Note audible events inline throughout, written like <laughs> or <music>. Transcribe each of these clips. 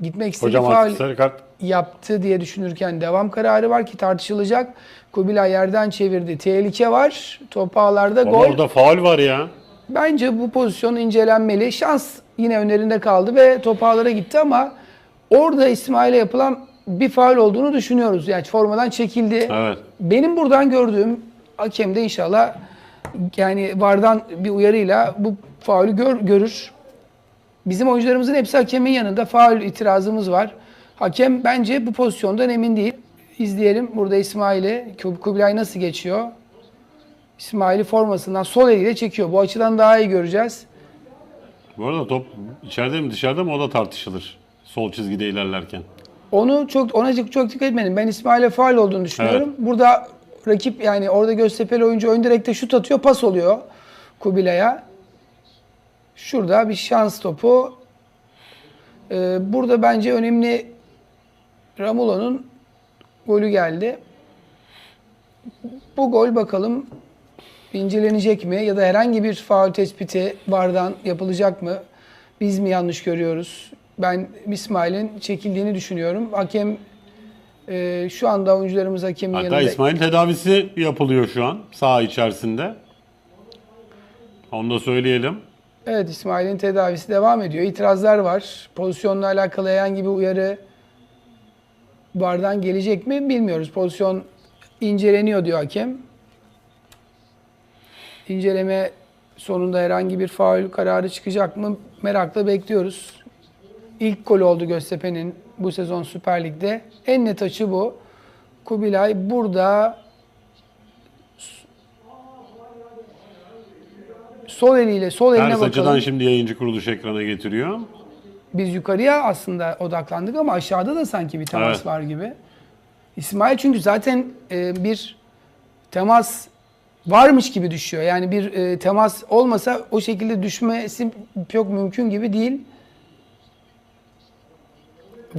gitmek istediği Hocam faul sarı kart. yaptı diye düşünürken devam kararı var ki tartışılacak. Kubilay yerden çevirdi. Tehlike var. Top ağlarda Ama gol. orada faul var ya. Bence bu pozisyon incelenmeli. Şans yine önlerinde kaldı ve top ağlara gitti ama orada İsmail'e yapılan bir faul olduğunu düşünüyoruz. Yani formadan çekildi. Evet. Benim buradan gördüğüm hakem de inşallah yani VAR'dan bir uyarıyla bu faulü gör, görür. Bizim oyuncularımızın hepsi hakemin yanında. Faul itirazımız var. Hakem bence bu pozisyondan emin değil. İzleyelim burada İsmail'i. Kub- Kubilay nasıl geçiyor? İsmail'i formasından sol eliyle çekiyor. Bu açıdan daha iyi göreceğiz. Bu arada top içeride mi dışarıda mı o da tartışılır. Sol çizgide ilerlerken. Onu çok ona çok, dikkat etmedim. Ben İsmail'e faul olduğunu düşünüyorum. Burada rakip yani orada Göztepe'li oyuncu ön direkte şut atıyor, pas oluyor Kubilay'a. Şurada bir şans topu. Ee, burada bence önemli Ramulo'nun golü geldi. Bu gol bakalım incelenecek mi ya da herhangi bir faul tespiti vardan yapılacak mı? Biz mi yanlış görüyoruz? Ben İsmail'in çekildiğini düşünüyorum. Hakem e, şu anda oyuncularımız hakemin Hatta yanında. İsmail tedavisi yapılıyor şu an saha içerisinde. Onu da söyleyelim. Evet İsmail'in tedavisi devam ediyor. İtirazlar var. Pozisyonla alakalı herhangi bir uyarı vardan gelecek mi bilmiyoruz. Pozisyon inceleniyor diyor hakem. İnceleme sonunda herhangi bir faul kararı çıkacak mı merakla bekliyoruz. İlk gol oldu Göztepe'nin bu sezon Süper Lig'de. En net açı bu. Kubilay burada sol eliyle sol eline Ters açıdan bakalım. şimdi yayıncı kuruluş ekrana getiriyor. Biz yukarıya aslında odaklandık ama aşağıda da sanki bir temas Evet. var gibi. İsmail çünkü zaten e, bir temas varmış gibi düşüyor. Yani bir e, temas olmasa o şekilde düşmesi çok mümkün gibi değil.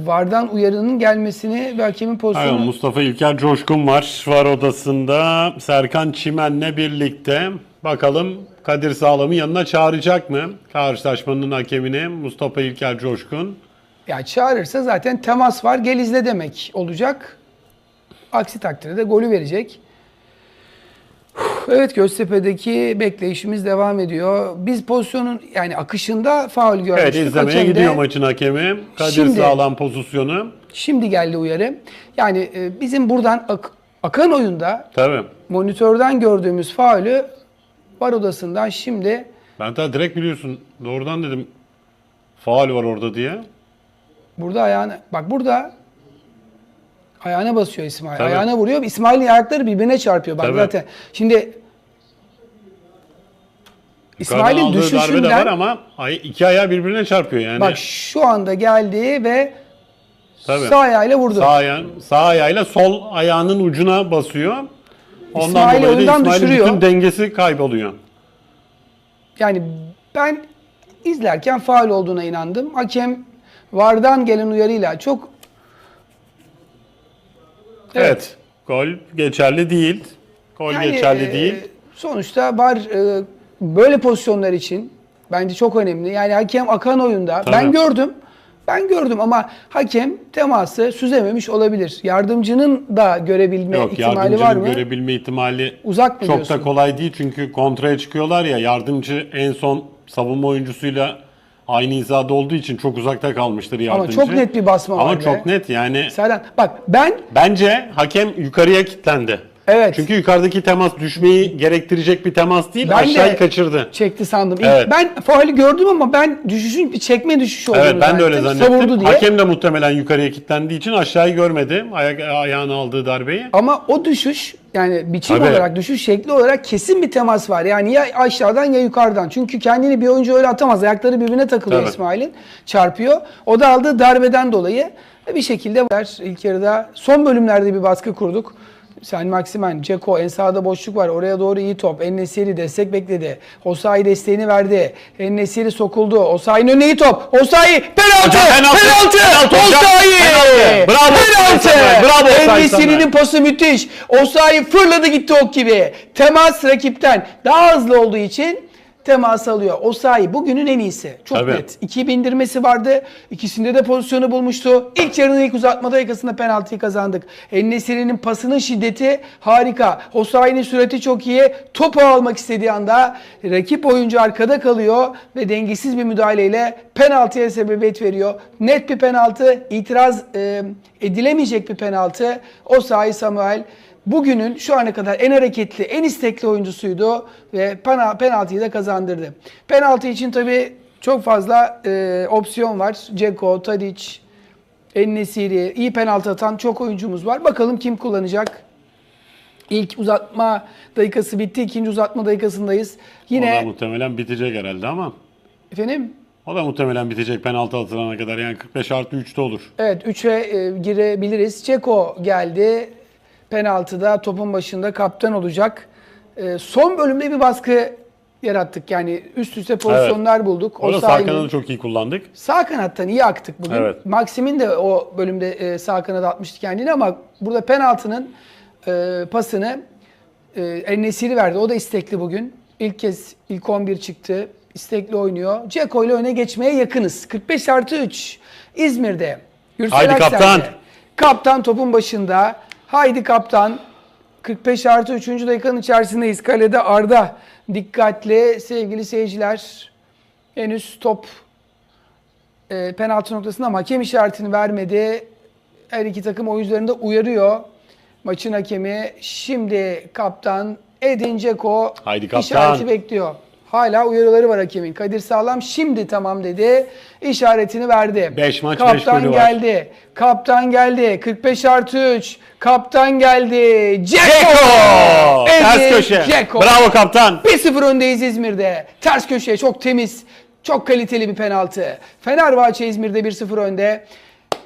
Vardan uyarının gelmesini ve hakemin Aynen, pozisyonu Mustafa İlker Coşkun var. Var odasında Serkan Çimen'le birlikte. Bakalım Kadir Sağlam'ı yanına çağıracak mı? Karşılaşmanın hakemini Mustafa İlker Coşkun. ya çağırırsa zaten temas var gel izle demek olacak. Aksi takdirde de golü verecek. Evet Göztepe'deki bekleyişimiz devam ediyor. Biz pozisyonun yani akışında faul görmüştük. Evet izlemeye Hakem de gidiyor maçın hakemi. Kadir Şimdi- Sağlam pozisyonu. Şimdi geldi uyarı. Yani e, bizim buradan ak- akan oyunda Tabii. monitörden gördüğümüz faulü var odasından şimdi Ben daha direkt biliyorsun. Doğrudan dedim faal var orada diye. burada ayağına bak burada ayağına basıyor İsmail. Tabii. Ayağına vuruyor. İsmail'in ayakları birbirine çarpıyor. Bak Tabii. zaten. Şimdi İsmail'in aldığı darbe de var düşüşünden ama iki ayağı birbirine çarpıyor yani. bak şu anda geldi ve Tabii. sağ ayağıyla vurdu. Sağ, aya- sağ ayağıyla sol ayağının ucuna basıyor. Ondan İsmail'i dolayı da İsmail'in düşürüyor. bütün dengesi kayboluyor. Yani ben izlerken faul olduğuna inandım. Hakem VAR'dan gelen uyarıyla çok Evet. Gol geçerli değil. Gol Yani, geçerli e, değil. Sonuçta var e, böyle pozisyonlar için bence çok önemli. Yani hakem akan oyunda Tabii. ben gördüm. Ben gördüm ama hakem teması süzememiş olabilir. Yardımcının da görebilme Yok ihtimali var yardımcının mı? görebilme ihtimali Uzak mı çok diyorsun? da kolay değil. Çünkü kontraya çıkıyorlar ya yardımcı en son savunma oyuncusuyla aynı hizada olduğu için çok uzakta kalmıştır yardımcı. çok net bir basma var Ama çok net yani. Serhan bak ben Bence hakem yukarıya kilitlendi. Evet. Çünkü yukarıdaki temas düşmeyi gerektirecek bir temas değil. Ben aşağıyı de- kaçırdı. çekti sandım. İlk Evet. Ben faali gördüm ama ben düşüşün bir çekme düşüşü olduğunu Evet ben de öyle zannettim. diye. Hakem de muhtemelen yukarıya kilitlendiği için aşağıyı görmedi. Ayak, ayağına aldığı darbeyi. Ama o düşüş yani biçim Tabii. olarak düşüş şekli olarak kesin bir temas var. Yani ya aşağıdan ya yukarıdan. Çünkü kendini bir oyuncu öyle atamaz. Ayakları birbirine takılıyor Tabii. İsmail'in. Çarpıyor. O da aldığı darbeden dolayı bir şekilde ilk yarıda son bölümlerde bir baskı kurduk. Sen Maksimen, Ceko, en sağda boşluk var. Oraya doğru iyi top. Ennesiri destek bekledi. Osayi desteğini verdi. Ennesiri sokuldu. Osayi'nin önüne iyi top. Osayi penaltı! Penaltı! Penaltı! Penaltı! Osayi! Penaltı! Bravo sana! Bravo Osayi sana! En-Nesyri'nin pası müthiş. Osayi fırladı gitti ok gibi. Temas rakipten daha hızlı olduğu için temas alıyor. O sahi bugünün en iyisi. Çok Tabii. net. İki bindirmesi vardı. İkisinde de pozisyonu bulmuştu. İlk yarının ilk uzatma dakikasında penaltıyı kazandık. Ennesiri'nin pasının şiddeti harika. Osayi'nin sürati çok iyi. Topu almak istediği anda rakip oyuncu arkada kalıyor ve dengesiz bir müdahaleyle penaltıya sebebiyet veriyor. Net bir penaltı, itiraz e, edilemeyecek bir penaltı. Osayi Samuel bugünün şu ana kadar en hareketli, en istekli oyuncusuydu ve pena- penaltıyı da kazandırdı. Penaltı için tabii çok fazla e, opsiyon var. Ceko, Tadic, Ennesiri, iyi penaltı atan çok oyuncumuz var. Bakalım kim kullanacak? İlk uzatma dakikası bitti. ikinci uzatma dakikasındayız. O da Yine muhtemelen bitecek herhalde ama. efendim O da muhtemelen bitecek penaltı atılana kadar. Yani 45 artı 3'te olur. Evet 3'e e, girebiliriz. Ceko geldi. Penaltıda topun başında kaptan olacak. E, son bölümde bir baskı yarattık. Yani üst üste pozisyonlar bulduk. Orada sağ kanadı çok iyi kullandık. Sağ kanattan iyi aktık bugün. Evet. Maxim'in de o bölümde e, sağ kanada atmıştı kendini ama burada penaltının e, pasını e, Enesiri verdi. O da istekli bugün. İlk kez ilk 11 çıktı. İstekli oynuyor. Ceko ile öne geçmeye yakınız. 45 artı 3 İzmir'de. Gürsel Haydi Aksel'de. kaptan. Kaptan topun başında. Haydi kaptan. 45 artı 3. dakikanın içerisindeyiz. Kalede Arda. Dikkatli sevgili seyirciler. Henüz top e, penaltı noktasında ama hakem işaretini vermedi. Her iki takım oyuncularını da uyarıyor. Maçın hakemi şimdi kaptan Edin Dzeko Haydi kaptan. işareti bekliyor. Hala uyarıları var hakemin. Kadir Sağlam şimdi tamam dedi. İşaretini verdi. Beş maç, beş Kaptan golü var. geldi. Kaptan geldi. 45 artı 3. Kaptan geldi. Ceko! Ters köşe. Dzeko. Bravo kaptan. 1-0 öndeyiz İzmir'de. Ters köşe çok temiz, çok kaliteli bir penaltı. Fenerbahçe İzmir'de 1-0 önde.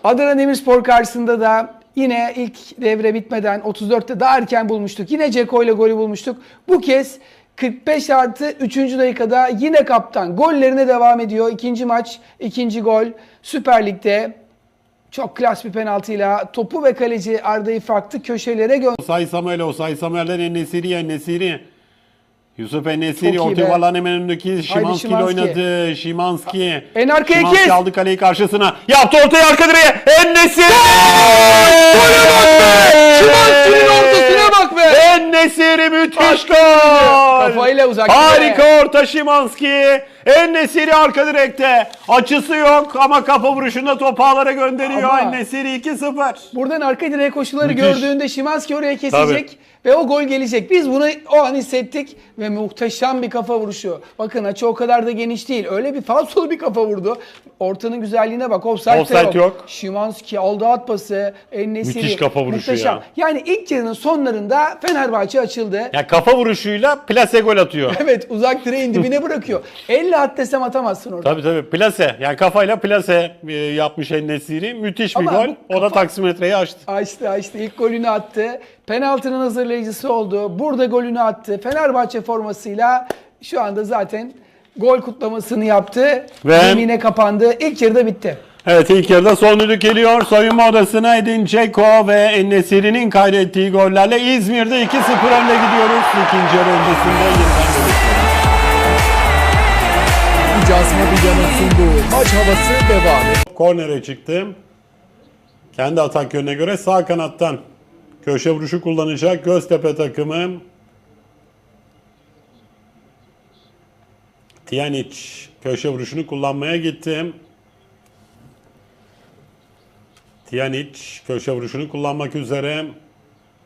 Adana Demirspor karşısında da yine ilk devre bitmeden 34'te daha erken bulmuştuk. Yine Ceko ile golü bulmuştuk. Bu kez 45 artı 3. dakikada yine kaptan. Gollerine devam ediyor. İkinci maç, ikinci gol. Süper Lig'de çok klas bir penaltıyla topu ve kaleci Arda'yı farklı köşelere gönderdi. Osay Samuel, Osay Samuel'den Enesiri, Enesiri. Yusuf Enesiri, orta be. yuvarlağın hemen önündeki Şimanski ile oynadı. Şimanski. En arkaya Szymanski kes. aldı kaleyi karşısına. Yaptı ortaya arka direğe. Enesiri! Bak be! Şimanski'nin bak be! Enesiri müthiş gol! Kafayla uzak. Harika orta Şimanski. Enesiri arka direkte. Açısı yok ama kafa vuruşunda top ağlara gönderiyor. Ama- Enesiri 2-0. Buradan arka direğe koşuları Müthiş. gördüğünde Şimanski oraya kesecek ve o gol gelecek. Biz bunu o an hissettik ve muhteşem bir kafa vuruşu. Bakın açı o kadar da geniş değil. Öyle bir falsolu bir kafa vurdu. Ortanın güzelliğine bak. Offside, de Offside yok. yok. Şimanski aldı at pası. Ennesiri. Müthiş kafa vuruşu muhteşem. ya. Yani ilk yarının sonlarında Fenerbahçe açıldı. Ya kafa vuruşuyla plase gol atıyor. <laughs> Evet uzak direğin dibine bırakıyor. <laughs> 50 at desem atamazsın orada. Tabii tabii plase. Yani kafayla plase e, yapmış Enesiri. Müthiş bir Ama gol. bu O da kafa- taksimetreyi açtı. Açtı açtı. İlk golünü attı. Penaltının hazırlayıcısı oldu. Burada golünü attı. Fenerbahçe formasıyla şu anda zaten gol kutlamasını yaptı. Ve- Yemine kapandı. İlk yarıda bitti. Evet ilk yarıda son düdük geliyor. Soyunma odasına Edin Dzeko ve Enesiri'nin kaydettiği gollerle İzmir'de 2-0 önde gidiyoruz. İkinci yarı öncesinde yeniden görüşürüz. Cazma Bilya'nın sunduğu maç havası devam ediyor. Kornere çıktı. Kendi atak yönüne göre sağ kanattan köşe vuruşu kullanacak Göztepe takımı. Tiyanic köşe vuruşunu kullanmaya gitti. Tiyanic köşe vuruşunu kullanmak üzere.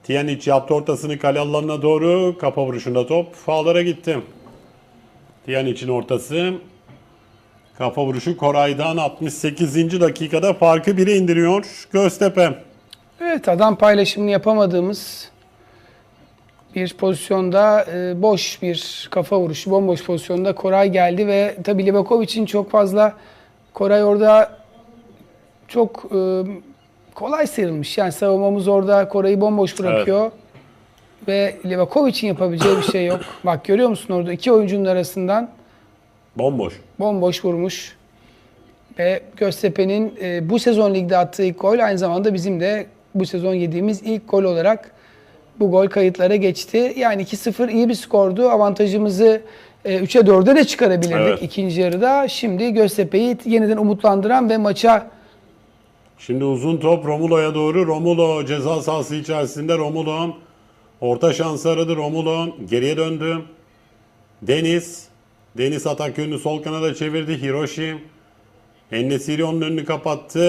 Tiyanic yaptı ortasını kale alanına doğru. Kafa vuruşunda top fağlara gitti. Tiyanic'in ortası. Kafa vuruşu Koray'dan 68. dakikada farkı 1'e indiriyor Göztepe. Evet adam paylaşımını yapamadığımız bir pozisyonda e, boş bir kafa vuruşu, bomboş pozisyonda Koray geldi ve tabii Livakovic'in çok fazla Koray orada çok e, kolay sıyrılmış. Yani savunmamız orada Koray'ı bomboş bırakıyor. Ve Livakovic'in yapabileceği bir şey yok. <coughs> Bak görüyor musun orada iki oyuncunun arasından Bomboş. bomboş vurmuş. Ve Göztepe'nin e, bu sezon ligde attığı ilk gol aynı zamanda bizim de bu sezon yediğimiz ilk gol olarak bu gol kayıtlara geçti. Yani 2-0 iyi bir skordu. Avantajımızı 3'e 4'e de çıkarabilirdik Evet. ikinci yarıda. Şimdi Göztepe'yi yeniden umutlandıran ve maça Şimdi uzun top Romulo'ya doğru. Romulo ceza sahası içerisinde. Romulo orta şansı aradı. Romulo geriye döndü. Deniz. Deniz atak yönünü sol kanada çevirdi. Hiroshi. Ennesiri onun önünü kapattı.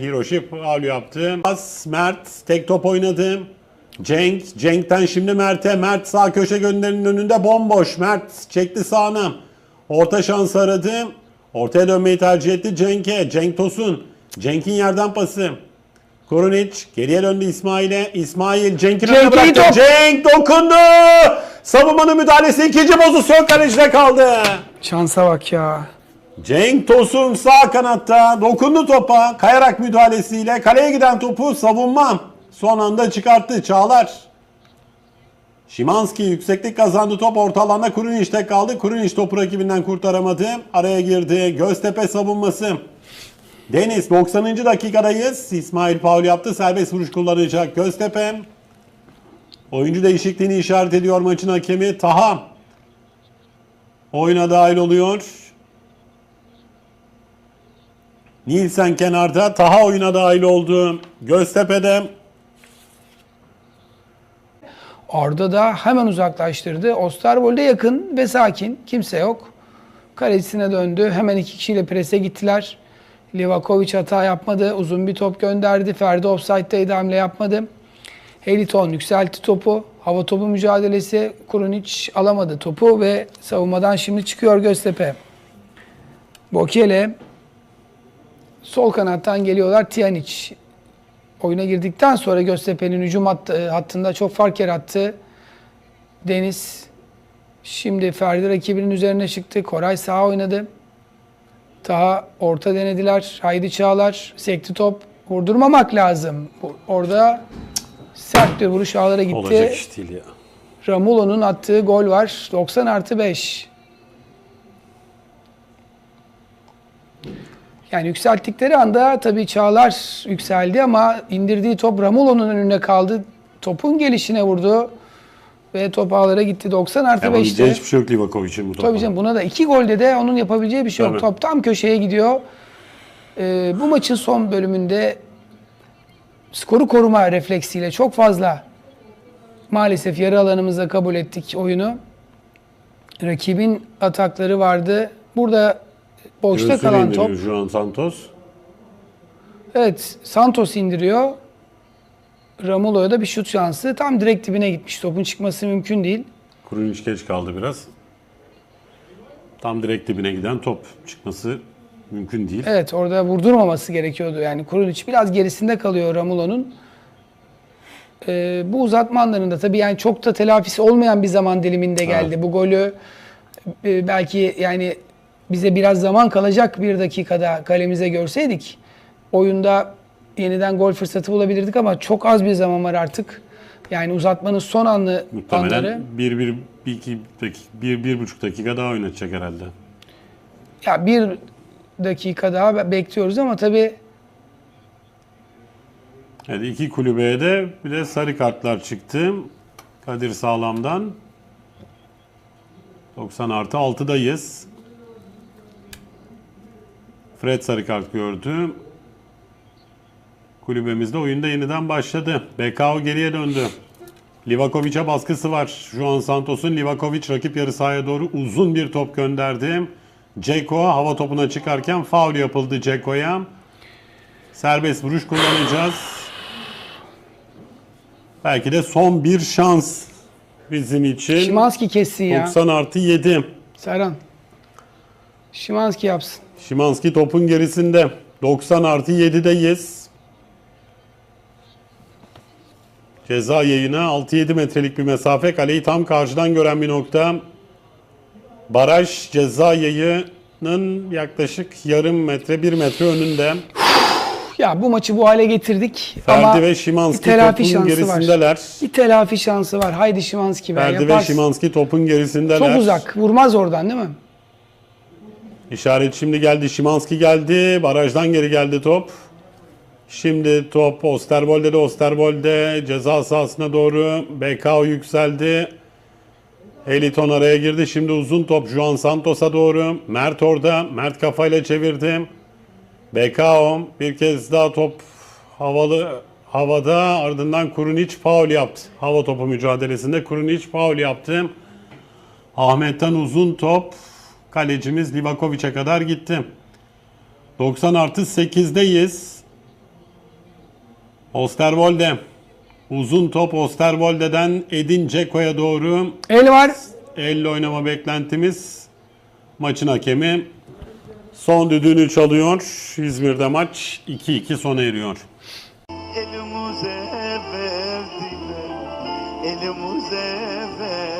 Hiroshi faul yaptı. Pas Mert tek top oynadı. Cenk. Cenk'ten şimdi Mert'e. Mert sağ köşe gönderinin önünde bomboş. Mert çekti sağına. Orta şans aradı. Ortaya dönmeyi tercih etti Cenk'e. Cenk Tosun. Cenk'in yerden pası. Kurunic geriye döndü İsmail'e. İsmail Cenk'in önüne bıraktı. top. Cenk dokundu. Savunmanın müdahalesi ikinci pozisyon kalecide kaldı. şansa bak ya. Cenk Tosun sağ kanatta dokundu topa. Kayarak müdahalesiyle kaleye giden topu savunma. Son anda çıkarttı Çağlar. Şimanski yükseklik kazandı top orta alanda Kuruniç'te kaldı. Kuruniç topu rakibinden kurtaramadı. Araya girdi. Göztepe savunması. Deniz 90. dakikadayız. İsmail faul yaptı. Serbest vuruş kullanacak Göztepe. Oyuncu değişikliğini işaret ediyor maçın hakemi Taha. Oyuna dahil oluyor. Nielsen kenarda. Taha oyuna dahil oldu. Göztepe'de Arda da hemen uzaklaştırdı. Osterwold'e yakın ve sakin. Kimse yok. Kalecisine döndü. Hemen iki kişiyle prese gittiler. Livakovic hata yapmadı. Uzun bir top gönderdi. Ferdi offside'daydı hamle yapmadı. Heliton yükseltti topu. Hava topu mücadelesi. Kurunic alamadı topu ve savunmadan şimdi çıkıyor Göztepe. Bokele sol kanattan geliyorlar. Tiyanic oyuna girdikten sonra Göztepe'nin hücum hattı- hattında çok fark yarattı. Deniz şimdi Ferdi rakibinin üzerine çıktı. Koray sağa oynadı. Daha orta denediler. Haydi Çağlar sekti top. Vurdurmamak lazım. Orada sert bir vuruş ağlara gitti. olacak iş değil ya. Ramulo'nun attığı gol var. 90 artı 5. Yani yükselttikleri anda tabii Çağlar yükseldi ama indirdiği top Ramulo'nun önüne kaldı. Topun gelişine vurdu. Ve top ağlara gitti. 90 artı Yapabileceği 5'te. hiçbir şey yok Livakovic'in bu topa. Tabii canım buna da iki golde de onun yapabileceği bir şey yok. Tabii. Top tam köşeye gidiyor. Ee, bu maçın son bölümünde skoru koruma refleksiyle çok fazla maalesef yarı alanımızda kabul ettik oyunu. Rakibin atakları vardı. Burada boşta Göğsüyle kalan top. Juan Santos. Evet Santos indiriyor. Ramulo'ya da bir şut şansı. Tam direkt dibine gitmiş. Topun çıkması mümkün değil. Kurunic geç kaldı biraz. Tam direkt dibine giden top çıkması mümkün değil. Evet orada vurdurmaması gerekiyordu. Yani Kurunic biraz gerisinde kalıyor Ramulo'nun. Ee, bu uzatma anlarında tabii yani çok da telafisi olmayan bir zaman diliminde geldi. Bu golü e, belki yani bize biraz zaman kalacak bir dakikada kalemize görseydik oyunda yeniden gol fırsatı bulabilirdik ama çok az bir zaman var artık. Yani uzatmanın son anlı Muhtemelen anları. bir, bir, bir, iki bir, bir buçuk dakika daha oynatacak herhalde. Ya bir dakika daha be- bekliyoruz ama tabii Evet, iki kulübeye de bir de sarı kartlar çıktı. Kadir Sağlam'dan. 90 artı 6'dayız. Fred sarı kart gördü. Kulübemizde oyunda yeniden başladı. BKO geriye döndü. Livakovic'e baskısı var. Juan Santos'un Livakovic rakip yarı sahaya doğru uzun bir top gönderdi. Ceko hava topuna çıkarken faul yapıldı Ceko'ya. Serbest vuruş kullanacağız. Belki de son bir şans bizim için. Şimanski kessin ya. 90 artı 7. Serhan. Şimanski yapsın. Şimanski topun gerisinde. 90 artı 7'deyiz. Ceza yayına 6-7 metrelik bir mesafe. Kaleyi tam karşıdan gören bir nokta. Baraj ceza yayının yaklaşık yarım metre, bir metre önünde. Ya bu maçı bu hale getirdik Ferdi ama ve Şimanski telafi topun şansı var. gerisindeler. Bir telafi şansı var. Haydi Şimanski be Ferdi ve yaparsın. Şimanski topun gerisindeler. Çok uzak. Vurmaz oradan değil mi? İşaret şimdi geldi. Şimanski geldi. Barajdan geri geldi top. Şimdi top Osterwolde de Osterwolde ceza sahasına doğru BKO yükseldi. Eliton araya girdi. Şimdi uzun top Juan Santos'a doğru. Mert orada. Mert kafayla çevirdi. Bekao bir kez daha top havalı havada ardından Kurunic faul yaptı. Hava topu mücadelesinde Kurunic faul yaptı. Ahmet'ten uzun top kalecimiz Livakovic'e kadar gitti. 90 artı 8'deyiz. Osterwolde. Uzun top Osterwolde'den Edin Dzeko'ya doğru. El var. Elle oynama beklentimiz. Maçın hakemi son düdüğünü çalıyor. İzmir'de maç 2-2 sona eriyor. Elimize verdiler, elimize verdiler.